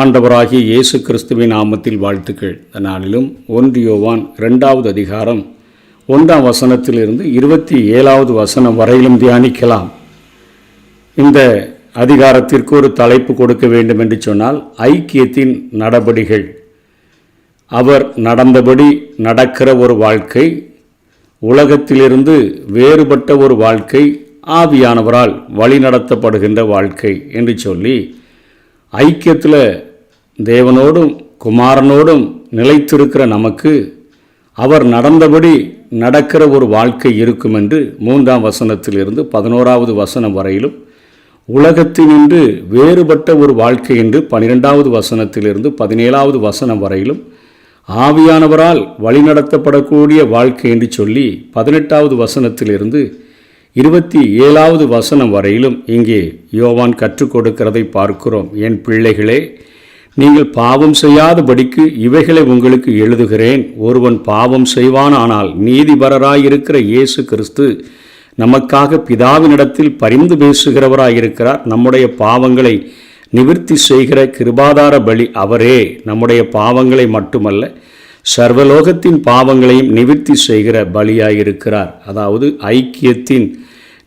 ஆண்டவராகிய இயேசு கிறிஸ்துவின் நாமத்தில் வாழ்த்துக்கள். இந்த நாளிலும் ஒன்று யோவான் இரண்டாவது அதிகாரம் ஒன்றாம் வசனத்திலிருந்து இருபத்தி ஏழாவது வசனம் வரையிலும் தியானிக்கலாம். இந்த அதிகாரத்திற்கு ஒரு தலைப்பு கொடுக்க வேண்டும் என்று சொன்னால் ஐக்கியத்தின் நடபடிகள். அவர் நடந்தபடி நடக்கிற ஒரு வாழ்க்கை உலகத்திலிருந்து வேறுபட்ட ஒரு வாழ்க்கை ஆவியானவரால் வழிநடத்தப்படுகின்ற வாழ்க்கை என்று சொல்லி ஐக்கியத்தில் தேவனோடும் குமாரனோடும் நிலைத்திருக்கிற நமக்கு அவர் நடந்தபடி நடக்கிற ஒரு வாழ்க்கை இருக்கும் என்று மூன்றாம் வசனத்திலிருந்து பதினோராவது வசனம் வரையிலும் உலகத்தினின்று வேறுபட்ட ஒரு வாழ்க்கை என்று பனிரெண்டாவது வசனத்திலிருந்து பதினேழாவது வசனம் வரையிலும் ஆவியானவரால் வழிநடத்தப்படக்கூடிய வாழ்க்கை என்று சொல்லி பதினெட்டாவது வசனத்திலிருந்து இருபத்தி ஏழாவது வசனம் வரையிலும் இங்கே யோவான் கற்றுக் கொடுக்கிறதை பார்க்கிறோம். என் பிள்ளைகளே நீங்கள் பாவம் செய்யாதபடிக்கு இவைகளை உங்களுக்கு எழுதுகிறேன். ஒருவன் பாவம் செய்வானானால் நீதிபரராயிருக்கிற இயேசு கிறிஸ்து நமக்காக பிதாவினிடத்தில் பரிந்து பேசுகிறவராயிருக்கிறார். நம்முடைய பாவங்களை நிவிற்த்தி செய்கிற கிருபாதார பலி அவரே. நம்முடைய பாவங்களை மட்டுமல்ல சர்வலோகத்தின் பாவங்களையும் நிவிற்த்தி செய்கிற பலியாயிருக்கிறார். அதாவது ஐக்கியத்தின்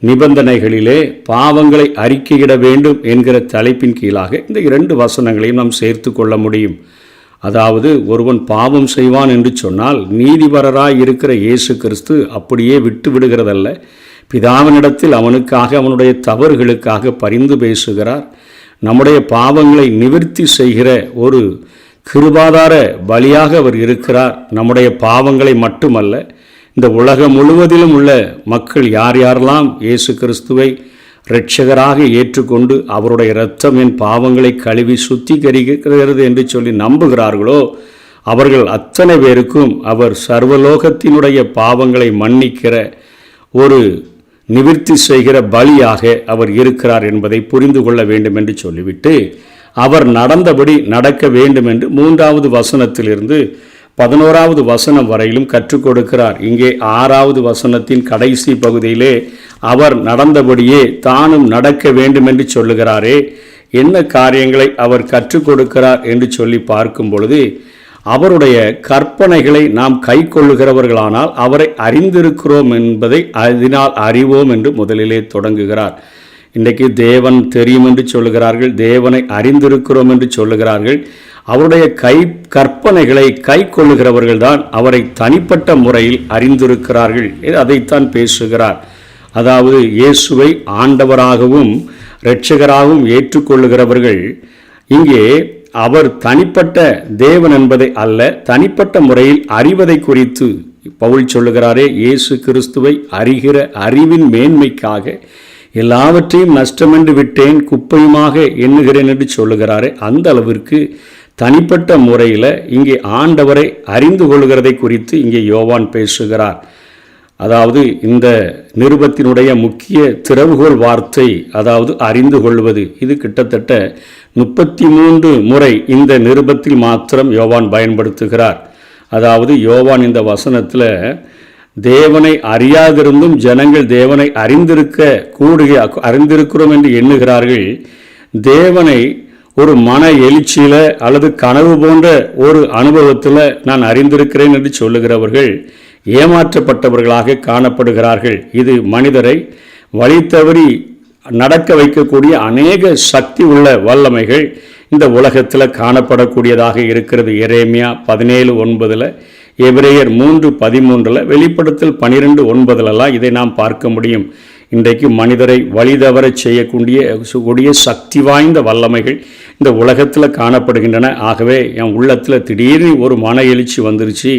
நிபந்தனைகளிலே பாவங்களை அறிக்கையிட வேண்டும் என்கிற தலைப்பின் கீழாக இந்த இரண்டு வசனங்களையும் நாம் சேர்த்து கொள்ள முடியும். அதாவது ஒருவன் பாவம் செய்வான் என்று சொன்னால் நீதிபரராய் இருக்கிற இயேசு கிறிஸ்து அப்படியே விட்டு விடுகிறதல்ல. பிதாவினிடத்தில் அவனுக்காக அவனுடைய தவறுகளுக்காக பரிந்து பேசுகிறார். நம்முடைய பாவங்களை நிவர்த்தி செய்கிற ஒரு கிருபாதார பலியாக அவர் இருக்கிறார். நம்முடைய பாவங்களை மட்டுமல்ல இந்த உலகம் முழுவதிலும் உள்ள மக்கள் யார் யாரெல்லாம் இயேசு கிறிஸ்துவை இரட்சகராக ஏற்றுக்கொண்டு அவருடைய இரத்தம் என் பாவங்களை கழுவி சுத்திகரிக்கிறது என்று சொல்லி நம்புகிறார்களோ அவர்கள் அத்தனை பேருக்கும் அவர் சர்வலோகத்தினுடைய பாவங்களை மன்னிக்கிற ஒரு நிவிர்த்தி செய்கிற பலியாக அவர் இருக்கிறார் என்பதை புரிந்து கொள்ள வேண்டும் என்று சொல்லிவிட்டு அவர் நடந்தபடி நடக்க வேண்டும் என்று மூன்றாவது வசனத்திலிருந்து பதினோராவது வசனம் வரையிலும் கற்றுக் கொடுக்கிறார். இங்கே ஆறாவது வசனத்தின் கடைசி பகுதியிலே அவர் நடந்தபடியே தானும் நடக்க வேண்டும் என்று சொல்லுகிறாரே. என்ன காரியங்களை அவர் கற்றுக் கொடுக்கிறார் என்று சொல்லி பார்க்கும் பொழுது அவருடைய கற்பனைகளை நாம் கை கொள்ளுகிறவர்களானால் அவரை அறிந்திருக்கிறோம் என்பதை அதனால் அறிவோம் என்று முதலிலே தொடங்குகிறார். இன்றைக்கு தேவன் தெரியும் என்று சொல்லுகிறார்கள் தேவனை அறிந்திருக்கிறோம் என்று சொல்லுகிறார்கள். அவருடைய கை கற்பனைகளை கை கொள்ளுகிறவர்கள் தான் அவரை தனிப்பட்ட முறையில் அறிந்திருக்கிறார்கள் அதைத்தான் பேசுகிறார். அதாவது இயேசுவை ஆண்டவராகவும் இரட்சகராகவும் ஏற்றுக்கொள்ளுகிறவர்கள் இங்கே அவர் தனிப்பட்ட தேவன் என்பதை அல்ல தனிப்பட்ட முறையில் அறிவதை குறித்து பவுல் சொல்லுகிறாரே இயேசு கிறிஸ்துவை அறிகிற அறிவின் மேன்மைக்காக எல்லாவற்றையும் நஷ்டமென்று விட்டேன் குப்பையுமாக எண்ணுகிறேன் என்று சொல்லுகிறாரே அந்த அளவிற்கு தனிப்பட்ட முறையில் இங்கே ஆண்டவரை அறிந்து கொள்கிறதை குறித்து இங்கே யோவான் பேசுகிறார். அதாவது இந்த நிருபத்தினுடைய முக்கிய திறவுகோல் வார்த்தை அதாவது அறிந்து கொள்வது இது கிட்டத்தட்ட முப்பத்தி மூன்று முறை இந்த நிருபத்தில் மாத்திரம் யோவான் பயன்படுத்துகிறார். அதாவது யோவான் இந்த வசனத்தில் தேவனை அறியாதிருந்தும் ஜனங்கள் தேவனை அறிந்திருக்க கூடுக அறிந்திருக்கிறோம் என்று எண்ணுகிறார்கள். தேவனை ஒரு மன எழுச்சியில் அல்லது கனவு போன்ற ஒரு அனுபவத்தில் நான் அறிந்திருக்கிறேன் என்று சொல்லுகிறவர்கள் ஏமாற்றப்பட்டவர்களாக காணப்படுகிறார்கள். இது மனிதரை வழி தவறி நடக்க வைக்கக்கூடிய அநேக சக்தி உள்ள வல்லமைகள் இந்த உலகத்தில் காணப்படக்கூடியதாக இருக்கிறது. எரேமியா பதினேழு ஒன்பதில் எபிரேயர் மூன்று பதிமூன்றில் வெளிப்படுத்தல் பனிரெண்டு ஒன்பதுலலாம் இதை நாம் பார்க்க முடியும். இன்றைக்கு மனிதரை வழிதவரச் செய்யக்கூடிய கூடிய சக்தி வாய்ந்த வல்லமைகள் இந்த உலகத்தில் காணப்படுகின்றன. ஆகவே என் உள்ளத்தில் திடீர்னு ஒரு மன எழுச்சி வந்துருச்சு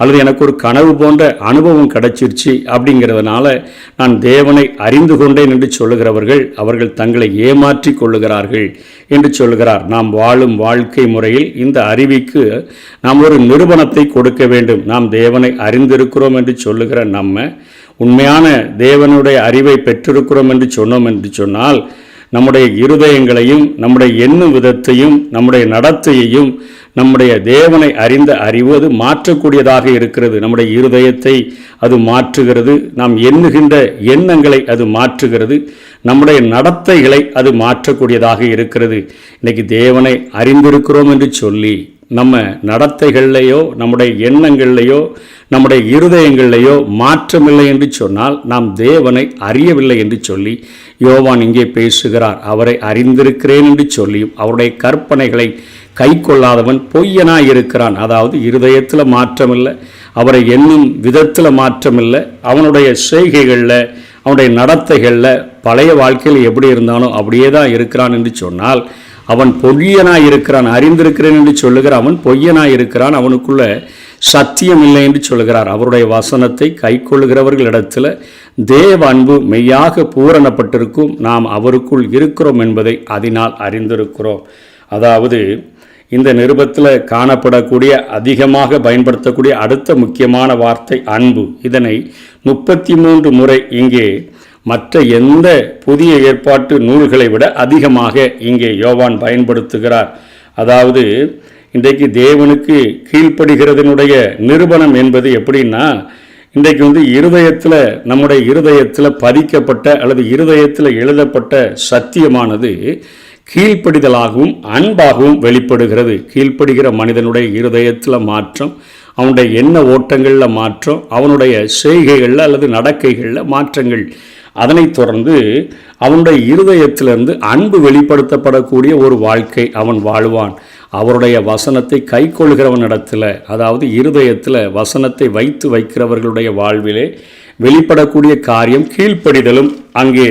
அல்லது எனக்கு ஒரு கனவு போன்ற அனுபவம் கிடைச்சிருச்சு அப்படிங்கிறதுனால நான் தேவனை அறிந்து கொண்டேன் என்று சொல்லுகிறவர்கள் அவர்கள் தங்களை ஏமாற்றி கொள்ளுகிறார்கள் என்று சொல்லுகிறார். நாம் வாழும் வாழ்க்கை முறையில் இந்த அறிவிக்கு நாம் ஒரு நிறுவனத்தை கொடுக்க வேண்டும். நாம் தேவனை அறிந்திருக்கிறோம் என்று சொல்லுகிற நம்ம உண்மையான தேவனுடைய அறிவை பெற்றிருக்கிறோம் என்று சொன்னோம் என்று சொன்னால் நம்முடைய இருதயங்களையும் நம்முடைய எண்ணும் விதத்தையும் நம்முடைய நடத்தையையும் நம்முடைய தேவனை அறிந்த அறிவு அது மாற்றக்கூடியதாக இருக்கிறது. நம்முடைய இருதயத்தை அது மாற்றுகிறது. நாம் எண்ணுகின்ற எண்ணங்களை அது மாற்றுகிறது. நம்முடைய நடத்தைகளை அது மாற்றக்கூடியதாக இருக்கிறது. இன்றைக்கி தேவனை அறிந்திருக்கிறோம் என்று சொல்லி நம்ம நடத்தைகள்லையோ நம்முடைய எண்ணங்கள்லையோ நம்முடைய இருதயங்கள்லையோ மாற்றமில்லை என்று சொன்னால் நாம் தேவனை அறியவில்லை என்று சொல்லி யோவான் இங்கே பேசுகிறார். அவரை அறிந்திருக்கிறேன் என்று சொல்லியும் அவருடைய கற்பனைகளை கை கொள்ளாதவன் பொய்யனாக இருக்கிறான். அதாவது இருதயத்தில் மாற்றமில்லை அவரை எண்ணும் விதத்தில் மாற்றமில்லை அவனுடைய செய்கைகளில் அவனுடைய நடத்தைகளில் பழைய வாழ்க்கையில் எப்படி இருந்தானோ அப்படியே தான் இருக்கிறான் என்று சொன்னால் அவன் பொய்யனாய் இருக்கிறான் அறிந்திருக்கிறேன் என்று சொல்லுகிற அவன் பொய்யனாய் இருக்கிறான் அவனுக்குள்ள சத்தியம் இல்லை என்று சொல்கிறார் அவருடைய வசனத்தை கை கொள்ளுகிறவர்களிடத்தில் தேவ அன்பு மெய்யாக பூரணப்பட்டிருக்கும் நாம் அவருக்குள் இருக்கிறோம் என்பதை அதனால் அறிந்திருக்கிறோம். அதாவது இந்த நிருபத்தில் காணப்படக்கூடிய அதிகமாக பயன்படுத்தக்கூடிய அடுத்த முக்கியமான வார்த்தை அன்பு. இதனை முப்பத்தி மூன்று முறை இங்கே மற்ற எந்த புதிய ஏற்பாட்டு நூல்களை விட அதிகமாக இங்கே யோவான் பயன்படுத்துகிறார். அதாவது இன்றைக்கு தேவனுக்கு கீழ்ப்படுகிறதனுடைய நிறுவனம் என்பது எப்படின்னா இன்றைக்கு வந்து இருதயத்தில் நம்முடைய இருதயத்தில் பதிக்கப்பட்ட அல்லது இருதயத்தில் எழுதப்பட்ட சத்தியமானது கீழ்ப்படிதலாகவும் அன்பாகவும் வெளிப்படுகிறது. கீழ்ப்படுகிற மனிதனுடைய இருதயத்தில் மாற்றம் அவனுடைய எண்ண ஓட்டங்களில் மாற்றம் அவனுடைய செய்கைகளில் அல்லது நடக்கைகளில் மாற்றங்கள். அதனைத் தொடர்ந்து அவனுடைய இருதயத்திலிருந்து அன்பு வெளிப்படுத்தப்படக்கூடிய ஒரு வாழ்க்கை அவன் வாழ்வான். அவருடைய வசனத்தை கை கொள்கிறவனிடத்தில் அதாவது இருதயத்தில் வசனத்தை வைத்து வைக்கிறவர்களுடைய வாழ்விலே வெளிப்படக்கூடிய காரியம் கீழ்ப்படிதலும் அங்கே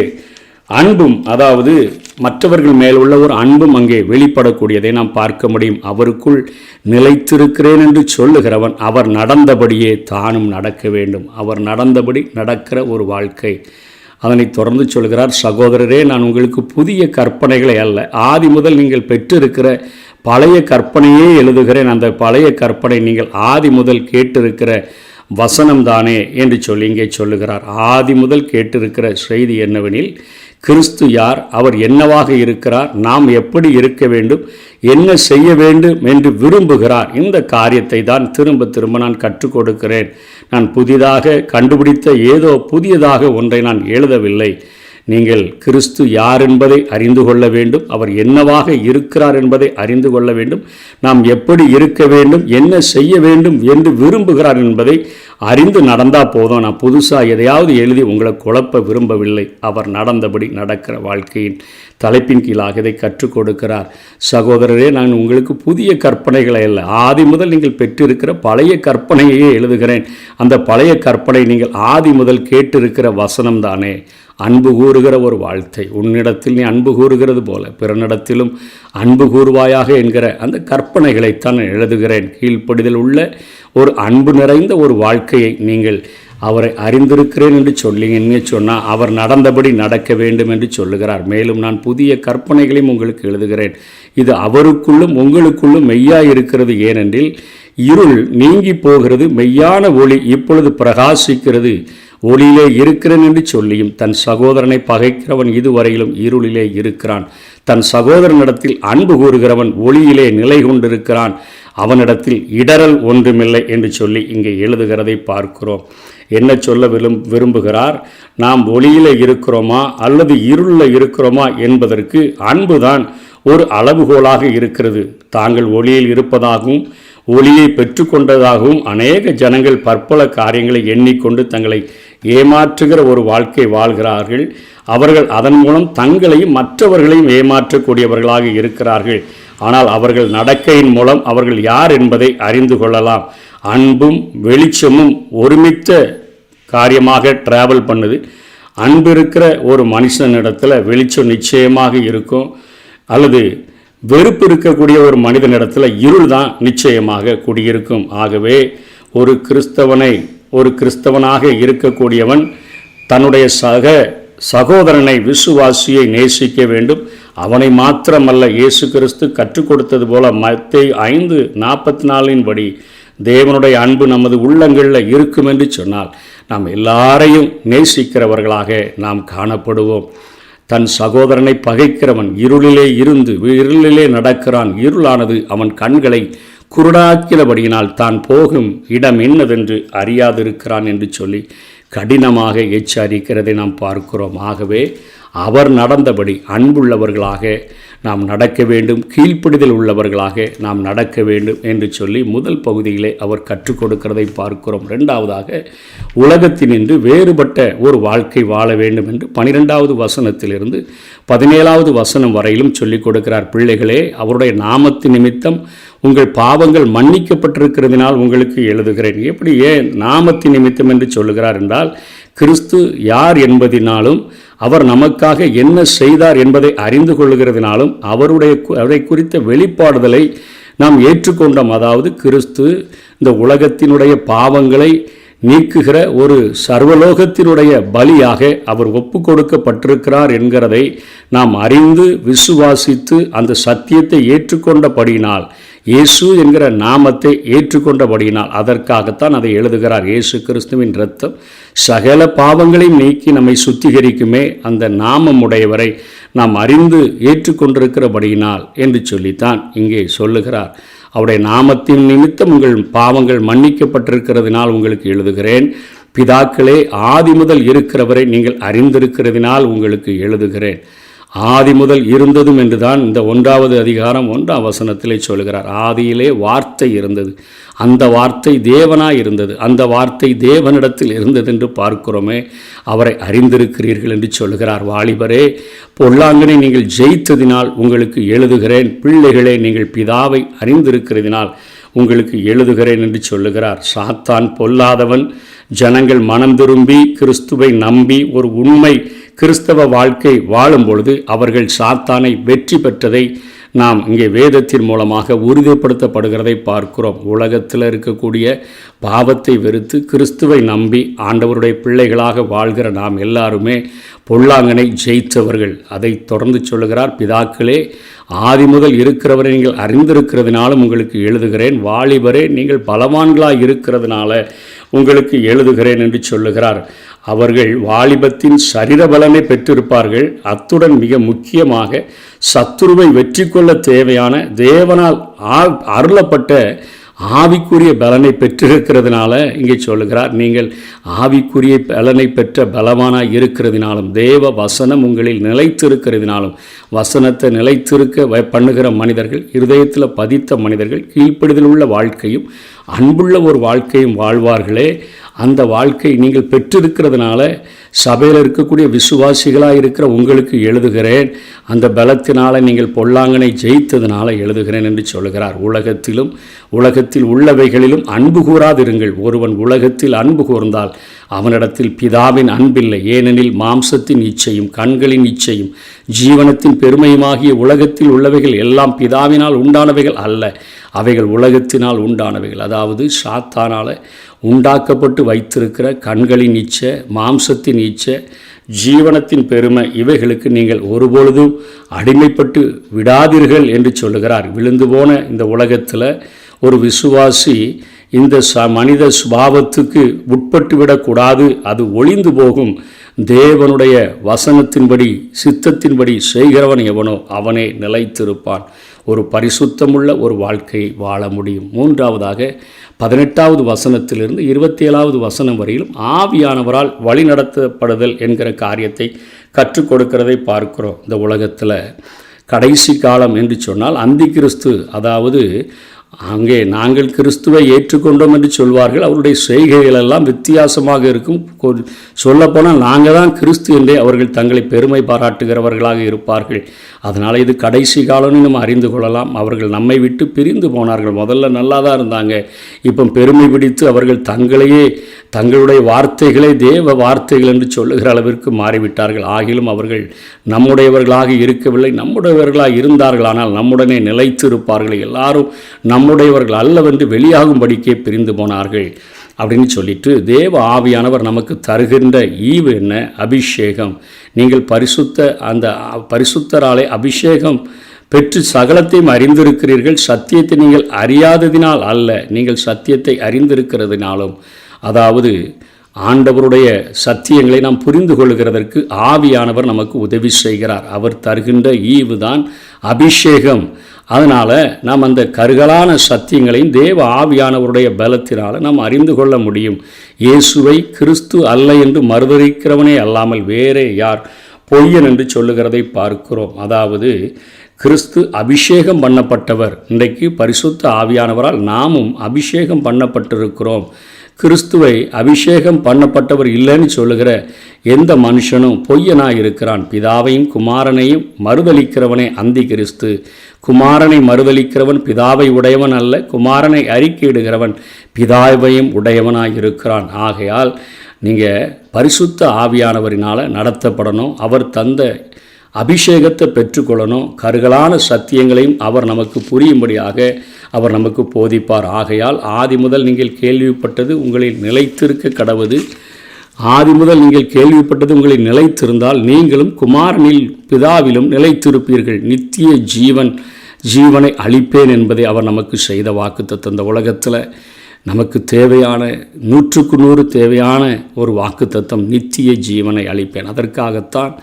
அன்பும் அதாவது மற்றவர்கள் மேல் உள்ள ஒரு அன்பும் அங்கே வெளிப்படக்கூடியதை நாம் பார்க்க முடியும். அவருக்குள் நிலைத்திருக்கிறேன் என்று சொல்லுகிறவன் அவர் நடந்தபடியே தானும் நடக்க வேண்டும். அவர் நடந்தபடி நடக்கிற ஒரு வாழ்க்கை. அதனை தொடர்ந்து சொல்கிறார் சகோதரரே நான் உங்களுக்கு புதிய கற்பனைகளை அல்ல ஆதி முதல் நீங்கள் பெற்றிருக்கிற பழைய கற்பனையே எழுதுகிறேன். அந்த பழைய கற்பனை நீங்கள் ஆதி முதல் கேட்டிருக்கிற வசனம் தானே என்று சொல்லி இங்கே சொல்லுகிறார். ஆதி முதல் கேட்டிருக்கிற செய்தி என்னவெனில் கிறிஸ்து யார்? அவர் என்னவாக இருக்கிறார்? நாம் எப்படி இருக்க வேண்டும்? என்ன செய்ய வேண்டும் என்று விரும்புகிறார்? இந்த காரியத்தை தான் திரும்ப திரும்ப நான் கற்றுக் கொடுக்கிறேன். நான் புதிதாக கண்டுபிடித்த ஏதோ புதியதாக ஒன்றை நான் எழுதவில்லை. நீங்கள் கிறிஸ்து யார் என்பதை அறிந்து கொள்ள வேண்டும். அவர் என்னவாக இருக்கிறார் என்பதை அறிந்து கொள்ள வேண்டும். நாம் எப்படி இருக்க வேண்டும் என்ன செய்ய வேண்டும் என்று விரும்புகிறார் என்பதை அறிந்து நடந்தால் போதும். நான் புதுசாக எதையாவது எழுதி உங்களை குழப்ப விரும்பவில்லை. அவர் நடந்தபடி நடக்கிற வாழ்க்கையின் தலைப்பின் கீழாக இதை கற்றுக் கொடுக்கிறார். சகோதரரே நான் உங்களுக்கு புதிய கற்பனைகளை அல்ல ஆதி முதல் நீங்கள் பெற்றிருக்கிற பழைய கற்பனையே எழுதுகிறேன். அந்த பழைய கற்பனை நீங்கள் ஆதி முதல் கேட்டிருக்கிற வசனம் தானே. அன்பு கூறுகிற ஒரு வாழ்த்தை உன்னிடத்தில் நீ அன்பு கூறுகிறது போல பிறனிடத்திலும் அன்பு கூறுவாயாக என்கிற அந்த கற்பனைகளைத்தான் எழுதுகிறேன். கீழ்ப்படிதல் உள்ள ஒரு அன்பு நிறைந்த ஒரு வாழ்க்கையை நீங்கள் அவரை அறிந்திருக்கிறேன் என்று சொல்லிங்கன்னு சொன்னால் அவர் நடந்தபடி நடக்க வேண்டும் என்று சொல்லுகிறார். மேலும் நான் புதிய கற்பனைகளையும் உங்களுக்கு எழுதுகிறேன். இது அவருக்குள்ளும் உங்களுக்குள்ளும் மெய்யாக இருக்கிறது. ஏனென்றில் இருள் நீங்கி போகிறது மெய்யான ஒளி இப்பொழுது பிரகாசிக்கிறது. ஒளியிலே இருக்கிறேன் என்று சொல்லியும் தன் சகோதரனை பகைக்கிறவன் இதுவரையிலும் இருளிலே இருக்கிறான். தன் சகோதரனிடத்தில் அன்பு கூறுகிறவன் ஒளியிலே நிலை கொண்டிருக்கிறான். அவனிடத்தில் இடரல் ஒன்றுமில்லை என்று சொல்லி இங்கே எழுதுகிறதை பார்க்கிறோம். என்ன சொல்ல விரும் விரும்புகிறார்? நாம் ஒளியில் இருக்கிறோமா அல்லது இருளில் இருக்கிறோமா என்பதற்கு அன்புதான் ஒரு அளவுகோலாக இருக்கிறது. தாங்கள் ஒளியில் இருப்பதாகவும் ஒளியை பெற்றுக்கொண்டதாகவும் அநேக ஜனங்கள் பற்பல காரியங்களை எண்ணிக்கொண்டு தங்களை ஏமாற்றுகிற ஒரு வாழ்க்கை வாழ்கிறார்கள். அவர்கள் அதன் மூலம் தங்களையும் மற்றவர்களையும் ஏமாற்றக்கூடியவர்களாக இருக்கிறார்கள். ஆனால் அவர்கள் நடக்கையின் மூலம் அவர்கள் யார் என்பதை அறிந்து கொள்ளலாம். அன்பும் வெளிச்சமும் ஒருமித்த காரியமாக டிராவல் பண்ணுது. அன்பு இருக்கிற ஒரு மனுஷனிடத்தில் வெளிச்சம் நிச்சயமாக இருக்கும். அல்லது வெறுப்பு இருக்கக்கூடிய ஒரு மனிதனிடத்தில் இருள் தான் நிச்சயமாக குடியிருக்கும். ஆகவே ஒரு கிறிஸ்தவனை ஒரு கிறிஸ்தவனாக இருக்கக்கூடியவன் தன்னுடைய சக சகோதரனை விசுவாசியை நேசிக்க வேண்டும். அவனை மாத்திரமல்ல இயேசு கிறிஸ்து கற்றுக் கொடுத்தது போல மத்தை ஐந்து நாற்பத்தி நாலின் படி தேவனுடைய அன்பு நமது உள்ளங்களில் இருக்கும் என்று சொன்னால் நாம் எல்லாரையும் நேசிக்கிறவர்களாக நாம் காணப்படுவோம். தன் சகோதரனை பகைக்கிறவன் இருளிலே இருந்து இருளிலே நடக்கிறான் இருளானது அவன் கண்களை குருடாக்கிறபடியினால் தான் போகும் இடம் என்னதென்று அறியாதிருக்கிறான் என்று சொல்லி கடினமாக எச்சரிக்கிறதை நாம் பார்க்கிறோம். ஆகவே அவர் நடந்தபடி அன்புள்ளவர்களாக நாம் நடக்க வேண்டும் கீழ்ப்பிடிதல் உள்ளவர்களாக நாம் நடக்க வேண்டும் என்று சொல்லி முதல் பகுதியிலே அவர் கற்றுக் கொடுக்கிறதை பார்க்கிறோம். ரெண்டாவதாக உலகத்தினின்று வேறுபட்ட ஒரு வாழ்க்கை வாழ வேண்டும் என்று பனிரெண்டாவது வசனத்திலிருந்து பதினேழாவது வசனம் வரையிலும் சொல்லிக் கொடுக்கிறார். பிள்ளைகளே அவருடைய நாமத்து நிமித்தம் உங்கள் பாவங்கள் மன்னிக்கப்பட்டிருக்கிறதுனால் உங்களுக்கு எழுதுகிறேன். எப்படி ஏன் நாமத்தின் நிமித்தம் என்று சொல்லுகிறார் என்றால் கிறிஸ்து யார் என்பதினாலும் அவர் நமக்காக என்ன செய்தார் என்பதை அறிந்து கொள்கிறதுனாலும் அவருடைய அவரை குறித்த வெளிப்பாடுதலை நாம் ஏற்றுக்கொண்டோம். அதாவது கிறிஸ்து இந்த உலகத்தினுடைய பாவங்களை நீக்குகிற ஒரு சர்வலோகத்தினுடைய பலியாக அவர் ஒப்பு கொடுக்கப்பட்டிருக்கிறார் என்கிறதை நாம் அறிந்து விசுவாசித்து அந்த சத்தியத்தை ஏற்றுக்கொண்டபடியினால் இயேசு என்கிற நாமத்தை ஏற்றுக்கொண்டபடியினால் அதற்காகத்தான் அதை எழுதுகிறார். இயேசு கிறிஸ்துவின் ரத்தம் சகல பாவங்களையும் நீக்கி நம்மை சுத்திகரிக்குமே. அந்த நாமம் உடையவரை நாம் அறிந்து ஏற்றுக்கொண்டிருக்கிறபடியினால் என்று சொல்லித்தான் இங்கே சொல்லுகிறார். அவருடைய நாமத்தின் நிமித்தம் உங்கள் பாவங்கள் மன்னிக்கப்பட்டிருக்கிறதுனால் உங்களுக்கு எழுதுகிறேன். பிதாக்களே ஆதி முதல் இருக்கிறவரை நீங்கள் அறிந்திருக்கிறதினால் உங்களுக்கு எழுதுகிறேன். ஆதி முதல் இருந்ததும் என்றுதான் இந்த ஒன்றாவது அதிகாரம் ஒன்றாம் வசனத்திலே சொல்கிறார். ஆதியிலே வார்த்தை இருந்தது. அந்த வார்த்தை தேவனாய் இருந்தது. அந்த வார்த்தை தேவனிடத்தில் இருந்தது என்று பார்க்கிறோமே. அவரை அறிந்திருக்கிறீர்கள் என்று சொல்கிறார். வாலிபரே பொல்லாங்கனை நீங்கள் ஜெயித்ததினால் உங்களுக்கு எழுதுகிறேன். பிள்ளைகளே நீங்கள் பிதாவை அறிந்திருக்கிறதினால் உங்களுக்கு எழுதுகிறேன் என்று சொல்லுகிறார். சாத்தான் பொல்லாதவன் ஜனங்கள் மனம் திரும்பி கிறிஸ்துவை நம்பி ஒரு உண்மை கிறிஸ்தவ வாழ்க்கை வாழும் பொழுது அவர்கள் சாத்தானை வெற்றி பெற்றதை நாம் இங்கே வேதத்தின் மூலமாக உறுதிப்படுத்தப்படுகிறதை பார்க்கிறோம். உலகத்தில் இருக்கக்கூடிய பாவத்தை வெறுத்து கிறிஸ்துவை நம்பி ஆண்டவருடைய பிள்ளைகளாக வாழ்கிற நாம் எல்லாருமே பொல்லாங்கனை ஜெயித்தவர்கள். அதை தொடர்ந்து சொல்லுகிறார் பிதாக்களே ஆதி முதல் இருக்கிறவரை நீங்கள் அறிந்திருக்கிறதுனாலும் உங்களுக்கு எழுதுகிறேன். வாலிபரே நீங்கள் பலவான்களாக இருக்கிறதுனால உங்களுக்கு எழுதுகிறேன் என்று சொல்லுகிறார். அவர்கள் வாலிபத்தின் சரீர பலனை பெற்றிருப்பார்கள். அத்துடன் மிக முக்கியமாக சத்துருவை வெற்றி கொள்ள தேவையான தேவனால் அருளப்பட்ட ஆவிக்குரிய பலனை பெற்றிருக்கிறதுனால இங்கே சொல்லுகிறார் நீங்கள் ஆவிக்குரிய பலனை பெற்ற பலவானாக இருக்கிறதுனாலும் தேவ வசனம் உங்களில் நிலைத்திருக்கிறதுனாலும் வசனத்தை நிலைத்திருக்க பண்ணுகிற மனிதர்கள் இருதயத்தில் பதித்த மனிதர்கள் கீழ்ப்படுதல் உள்ள வாழ்க்கையும் அன்புள்ள ஒரு வாழ்க்கையும் வாழ்வார்களே. அந்த வாழ்க்கை நீங்கள் பெற்றிருக்கிறதுனால சபையில் இருக்கக்கூடிய விசுவாசிகளாக இருக்கிற உங்களுக்கு எழுதுகிறேன். அந்த பலத்தினால் நீங்கள் பொல்லாங்கனை ஜெயித்ததுனால எழுதுகிறேன் என்று சொல்கிறார் உலகத்திலும் உலகத்தில் உள்ளவைகளிலும் அன்பு கூறாதிருங்கள். ஒருவன் உலகத்தில் அன்பு கூர்ந்தால் அவனிடத்தில் பிதாவின் அன்பில்லை. ஏனெனில் மாம்சத்தின் இச்சையும் கண்களின் இச்சையும் ஜீவனத்தின் பெருமையுமாகிய உலகத்தில் உள்ளவைகள் எல்லாம் பிதாவினால் உண்டானவைகள் அல்ல. அவைகள் உலகத்தினால் உண்டானவைகள். அதாவது சாத்தானால் உண்டாக்கப்பட்டு வைத்திருக்கிற கண்களின் இச்ச மாம்சத்தின் இச்ச ஜீவனத்தின் பெருமை இவைகளுக்கு நீங்கள் ஒருபொழுதும் அடிமைப்பட்டு விடாதீர்கள் என்று சொல்லுகிறார். விழுந்து போன இந்த உலகத்தில் ஒரு விசுவாசி இந்த ச மனித சுபாவத்துக்கு உட்பட்டு விடக்கூடாது அது ஒளிந்து போகும் தேவனுடைய வசனத்தின்படி சித்தத்தின்படி செய்கிறவன் எவனோ அவனே நிலைத்திருப்பான். ஒரு பரிசுத்தமுள்ள ஒரு வாழ்க்கை வாழ முடியும். மூன்றாவதாக பதினெட்டாவது வசனத்திலிருந்து இருபத்தி ஏழாவது வசனம் வரையிலும் ஆவியானவரால் வழிநடத்தப்படுதல் என்கிற காரியத்தை கற்றுக் கொடுக்கிறதை பார்க்கிறோம். இந்த உலகத்தில் கடைசி காலம் என்று சொன்னால் அந்தி கிறிஸ்து அதாவது அங்கே நாங்கள் கிறிஸ்துவை ஏற்றுக்கொண்டோம் என்று சொல்வார்கள். அவருடைய செய்கைகள் எல்லாம் வித்தியாசமாக இருக்கும். சொல்லப்போனால் நாங்கள் தான் கிறிஸ்து என்றே அவர்கள் தங்களை பெருமை பாராட்டுகிறவர்களாக இருப்பார்கள். அதனால் இது கடைசி காலம்னு நம்ம அறிந்து கொள்ளலாம். அவர்கள் நம்மை விட்டு பிரிந்து போனார்கள். முதல்ல நல்லா தான் இருந்தாங்க. இப்போ பெருமை பிடித்து அவர்கள் தங்களையே தங்களுடைய வார்த்தைகளே தேவ வார்த்தைகள் என்று சொல்லுகிற அளவிற்கு மாறிவிட்டார்கள். ஆகிலும் அவர்கள் நம்முடையவர்களாக இருக்கவில்லை. நம்முடையவர்களாக இருந்தார்கள். ஆனால் நம்முடனே நிலைத்து இருப்பார்கள் எல்லாரும் நம்முடையவர்கள் அல்லவென்று வெளியாகும்படிக்கே பிரிந்து போனார்கள் அப்படின்னு சொல்லிட்டு தேவ ஆவியானவர் நமக்கு தருகின்ற ஈவு என்ன? அபிஷேகம். நீங்கள் பரிசுத்த அந்த பரிசுத்தராலே அபிஷேகம் பெற்று சகலத்தையும் அறிந்திருக்கிறீர்கள். சத்தியத்தை நீங்கள் அறியாததினால் அல்ல நீங்கள் சத்தியத்தை அறிந்திருக்கிறதுனாலும். அதாவது ஆண்டவருடைய சத்தியங்களை நாம் புரிந்து கொள்கிறதற்கு ஆவியானவர் நமக்கு உதவி செய்கிறார். அவர் தருகின்ற ஈவு தான் அபிஷேகம். அதனால் நாம் அந்த கருகலான சத்தியங்களையும் தேவ ஆவியானவருடைய பலத்தினால் நாம் அறிந்து கொள்ள முடியும். இயேசுவை கிறிஸ்து அல்ல என்று மறுதளிக்கிறவனே அல்லாமல் வேறே யார்? பொய்யன் என்று சொல்லுகிறதை பார்க்கிறோம். அதாவது கிறிஸ்து அபிஷேகம் பண்ணப்பட்டவர். இன்றைக்கு பரிசுத்த ஆவியானவரால் நாமும் அபிஷேகம் பண்ணப்பட்டிருக்கிறோம். கிறிஸ்துவை அபிஷேகம் பண்ணப்பட்டவர் இல்லைன்னு சொல்லுகிற எந்த மனுஷனும் பொய்யனாக இருக்கிறான் பிதாவையும் குமாரனையும் மறுதளிக்கிறவனே அந்தி கிறிஸ்து. குமாரனை மறுதளிக்கிறவன் பிதாவை உடையவன் அல்ல குமாரனை அறிக்கையிடுகிறவன் பிதாவையும் உடையவனாக இருக்கிறான் ஆகையால் நீங்கள் பரிசுத்த ஆவியானவரினால் நடத்தப்படணும். அவர் தந்த அபிஷேகத்தை பெற்றுக்கொள்ளணும். கருகலான சத்தியங்களையும் அவர் நமக்கு புரியும்படியாக அவர் நமக்கு போதிப்பார். ஆகையால் ஆதி முதல் நீங்கள் கேள்விப்பட்டது உங்களை நிலைத்திருக்க கடவுது. ஆதி முதல் நீங்கள் கேள்விப்பட்டது உங்களை நிலைத்திருந்தால் நீங்களும் குமாரனில் பிதாவிலும் நிலைத்திருப்பீர்கள். நித்திய ஜீவன் ஜீவனை அளிப்பேன் என்பதை அவர் நமக்கு செய்த வாக்குத்தத்தம் இந்த உலகத்தில் நமக்கு தேவையான நூற்றுக்கு நூறு தேவையான ஒரு வாக்குத்தத்தம் நித்திய ஜீவனை அளிப்பேன் அதற்காகத்தான்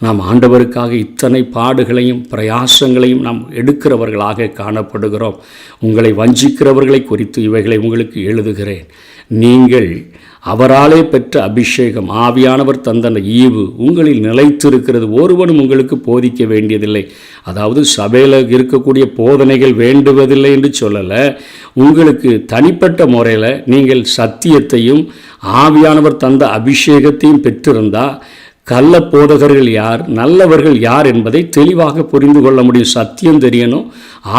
நாம் ஆண்டவருக்காக இத்தனை பாடுகளையும் பிரயாசங்களையும் நாம் எடுக்கிறவர்களாக காணப்படுகிறோம். உங்களை வஞ்சிக்கிறவர்களை குறித்து இவைகளை உங்களுக்கு எழுதுகிறேன். நீங்கள் அவராலே பெற்ற அபிஷேகம் ஆவியானவர் தந்த ஈவு உங்களில் நிலைத்திருக்கிறது. ஒருவனும் உங்களுக்கு போதிக்க வேண்டியதில்லை. அதாவது சபையில் இருக்கக்கூடிய போதனைகள் வேண்டுவதில்லை என்று சொல்லலை. உங்களுக்கு தனிப்பட்ட முறையில் நீங்கள் சத்தியத்தையும் ஆவியானவர் தந்த அபிஷேகத்தையும் பெற்றிருந்தால் கள்ள போதகர்கள் யார் நல்லவர்கள் யார் என்பதை தெளிவாக புரிந்து கொள்ள முடியும். சத்தியம் தெரியணும்.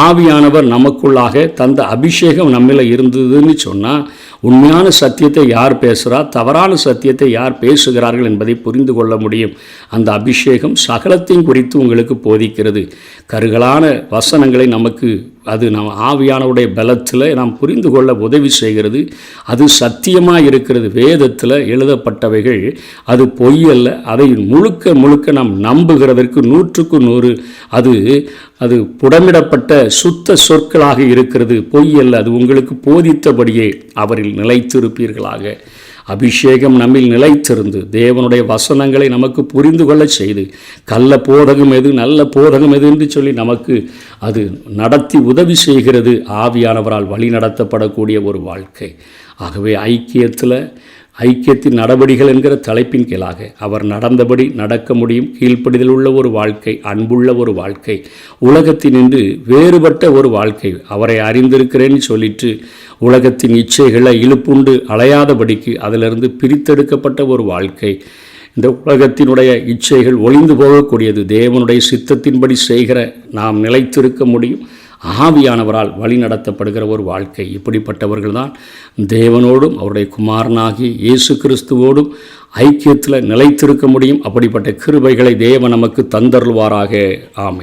ஆவியானவர் நமக்குள்ளாக தந்த அபிஷேகம் நம்மள இருந்ததுன்னு சொன்னால் உண்மையான சத்தியத்தை யார் பேசுகிறா தவறான சத்தியத்தை யார் பேசுகிறார்கள் என்பதை புரிந்து கொள்ள முடியும். அந்த அபிஷேகம் சகலத்தையும் குறித்து உங்களுக்கு போதிக்கிறது. கருகலான வசனங்களை நமக்கு அது நம் ஆவியானவுடைய பலத்தில் நாம் புரிந்து கொள்ள உதவி செய்கிறது. அது சத்தியமாக இருக்கிறது. வேதத்தில் எழுதப்பட்டவைகள் அது பொய்யல்ல அதை முழுக்க முழுக்க நாம் நம்புகிறதற்கு நூற்றுக்கு நூறு. அது அது புடமிடப்பட்ட சுத்த சொற்களாக இருக்கிறது. பொய்யல்ல அது உங்களுக்கு போதித்தபடியே அவரில் நிலைத்திருப்பீர்களாக. அபிஷேகம் நம்மில் நிலைத்திருந்து தேவனுடைய வசனங்களை நமக்கு புரிந்து கொள்ள செய்து கள்ள போதகம் எது நல்ல போதகம் எது? என்று சொல்லி நமக்கு அது நடத்தி உதவி செய்கிறது ஆவியானவரால் வழி நடத்தப்படக்கூடிய ஒரு வாழ்க்கை. ஆகவே ஐக்கியத்தில் ஐக்கியத்தின் நடவடிகள் என்கிற தலைப்பின் கீழாக அவர் நடந்தபடி நடக்க முடியும் கீழ்ப்படிதல் உள்ள ஒரு வாழ்க்கை அன்புள்ள ஒரு வாழ்க்கை உலகத்தினின்று வேறுபட்ட ஒரு வாழ்க்கை அவரை அறிந்திருக்கிறேன்னு சொல்லிட்டு உலகத்தின் இச்சைகளை இழுப்புண்டு அலையாதபடிக்கு அதிலிருந்து பிரித்தெடுக்கப்பட்ட ஒரு வாழ்க்கை. இந்த உலகத்தினுடைய இச்சைகள் ஒளிந்து போகக்கூடியது தேவனுடைய சித்தத்தின்படி செய்கிற நாம் நிலைத்திருக்க முடியும். ஆவியானவரால் வழி நடத்தப்படுகிற ஒரு வாழ்க்கை. இப்படிப்பட்டவர்கள் தான் தேவனோடும் அவருடைய குமாரனாகி இயேசு கிறிஸ்துவோடும் ஐக்கியத்தில் நிலைத்திருக்க முடியும். அப்படிப்பட்ட கிருபைகளை தேவன் நமக்கு தந்தருள்வாராக. ஆமை